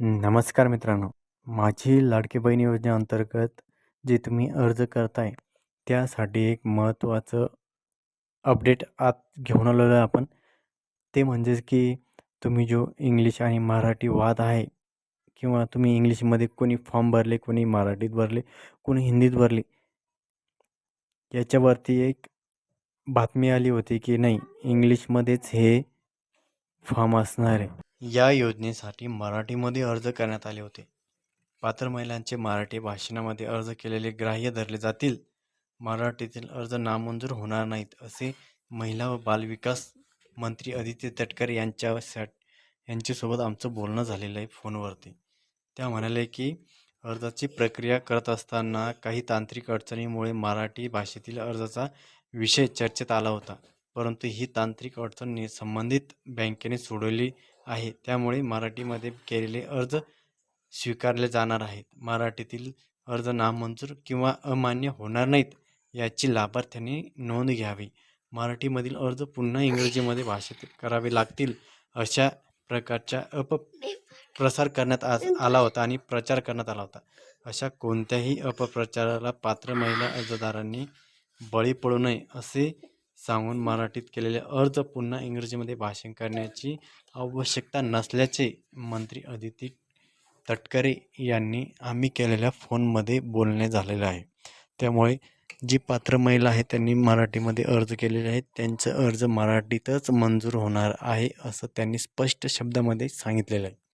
नमस्कार मित्रांनो. माझी लाडकी बहीण योजनेअंतर्गत जे तुम्ही अर्ज करताय त्यासाठी एक महत्त्वाचं अपडेट आत घेऊन आलेलो आहे आपण. ते म्हणजेच की तुम्ही जो इंग्लिश आणि मराठी वाद आहे किंवा तुम्ही इंग्लिशमध्ये कोणी फॉर्म भरले कोणी मराठीत भरले कोणी हिंदीत भरले याच्यावरती एक बातमी आली होती की नाही इंग्लिशमध्येच हे फॉर्म असणार आहे. या योजनेसाठी मराठीमध्ये अर्ज करण्यात आले होते. पात्र महिलांचे मराठी भाषणामध्ये अर्ज केलेले ग्राह्य धरले जातील. मराठीतील अर्ज नामंजूर होणार नाहीत असे महिला व बालविकास मंत्री आदित्य तटकरे यांच्यासाठी यांच्यासोबत आमचं बोलणं झालेलं आहे फोनवरती. त्या म्हणाले की अर्जाची प्रक्रिया करत असताना काही तांत्रिक अडचणीमुळे मराठी भाषेतील अर्जाचा विषय चर्चेत आला होता परंतु ही तांत्रिक अडचणी संबंधित बँकेने सोडवली आहे. त्यामुळे मराठीमध्ये केलेले अर्ज स्वीकारले जाणार आहेत. मराठीतील अर्ज नामंजूर किंवा अमान्य होणार नाहीत याची लाभार्थ्यांनी नोंद घ्यावी. मराठीमधील अर्ज पुन्हा इंग्रजीमध्ये भाषेत करावे लागतील अशा प्रकारच्या अप प्रसार करण्यात आज आला होता आणि प्रचार करण्यात आला होता. अशा कोणत्याही अपप्रचाराला पात्र महिला अर्जदारांनी बळी पडू नये असे सांगून मराठीत केलेले अर्ज पुन्हा इंग्रजीमध्ये भाषण करण्याची आवश्यकता नसल्याचे मंत्री अदिती तटकरे यांनी आम्ही केलेल्या फोनमध्ये बोलणे झालेलं आहे. त्यामुळे जी पात्र महिला आहे त्यांनी मराठीमध्ये अर्ज केलेले आहेत. त्यांचं अर्ज मराठीतच मंजूर होणार आहे असं त्यांनी स्पष्ट शब्दामध्ये सांगितलेलं आहे.